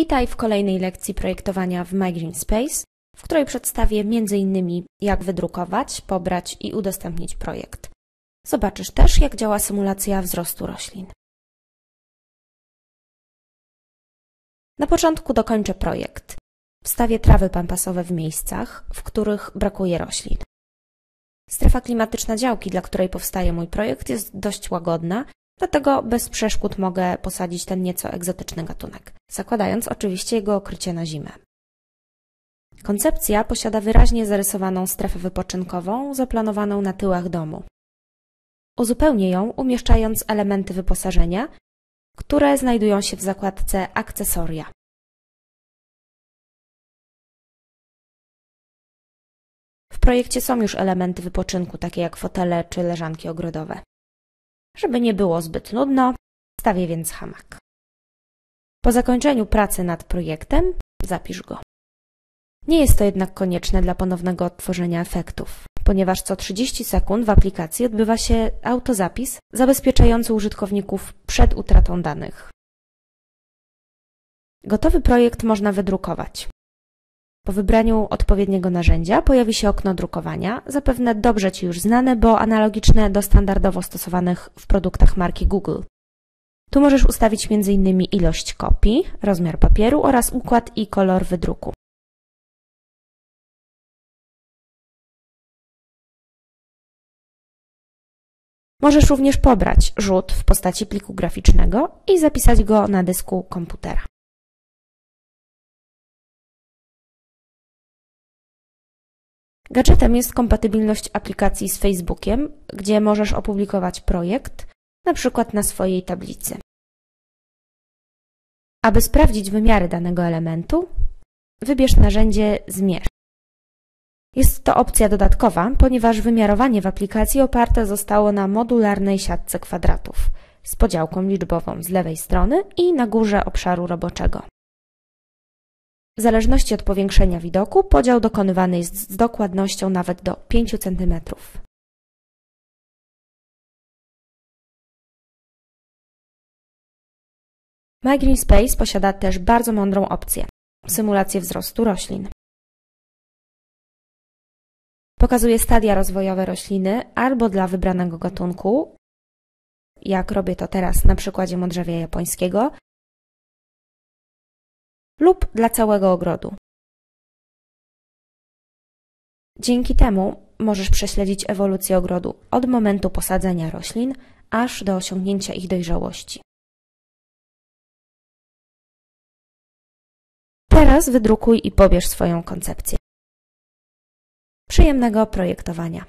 Witaj w kolejnej lekcji projektowania w MyGreenSpace, w której przedstawię m.in. jak wydrukować, pobrać i udostępnić projekt. Zobaczysz też, jak działa symulacja wzrostu roślin. Na początku dokończę projekt. Wstawię trawy pampasowe w miejscach, w których brakuje roślin. Strefa klimatyczna działki, dla której powstaje mój projekt, jest dość łagodna, dlatego bez przeszkód mogę posadzić ten nieco egzotyczny gatunek, zakładając oczywiście jego okrycie na zimę. Koncepcja posiada wyraźnie zarysowaną strefę wypoczynkową zaplanowaną na tyłach domu. Uzupełnię ją umieszczając elementy wyposażenia, które znajdują się w zakładce Akcesoria. W projekcie są już elementy wypoczynku, takie jak fotele czy leżanki ogrodowe. Żeby nie było zbyt nudno, stawię więc hamak. Po zakończeniu pracy nad projektem zapisz go. Nie jest to jednak konieczne dla ponownego odtworzenia efektów, ponieważ co 30 sekund w aplikacji odbywa się autozapis zabezpieczający użytkowników przed utratą danych. Gotowy projekt można wydrukować. Po wybraniu odpowiedniego narzędzia pojawi się okno drukowania, zapewne dobrze Ci już znane, bo analogiczne do standardowo stosowanych w produktach marki Google. Tu możesz ustawić m.in. ilość kopii, rozmiar papieru oraz układ i kolor wydruku. Możesz również pobrać rzut w postaci pliku graficznego i zapisać go na dysku komputera. Gadżetem jest kompatybilność aplikacji z Facebookiem, gdzie możesz opublikować projekt, na przykład na swojej tablicy. Aby sprawdzić wymiary danego elementu, wybierz narzędzie Zmierz. Jest to opcja dodatkowa, ponieważ wymiarowanie w aplikacji oparte zostało na modularnej siatce kwadratów z podziałką liczbową z lewej strony i na górze obszaru roboczego. W zależności od powiększenia widoku podział dokonywany jest z dokładnością nawet do 5 cm. MyGreenSpace posiada też bardzo mądrą opcję – symulację wzrostu roślin. Pokazuje stadia rozwojowe rośliny albo dla wybranego gatunku, jak robię to teraz na przykładzie modrzewia japońskiego, lub dla całego ogrodu. Dzięki temu możesz prześledzić ewolucję ogrodu od momentu posadzenia roślin aż do osiągnięcia ich dojrzałości. Teraz wydrukuj i pobierz swoją koncepcję. Przyjemnego projektowania.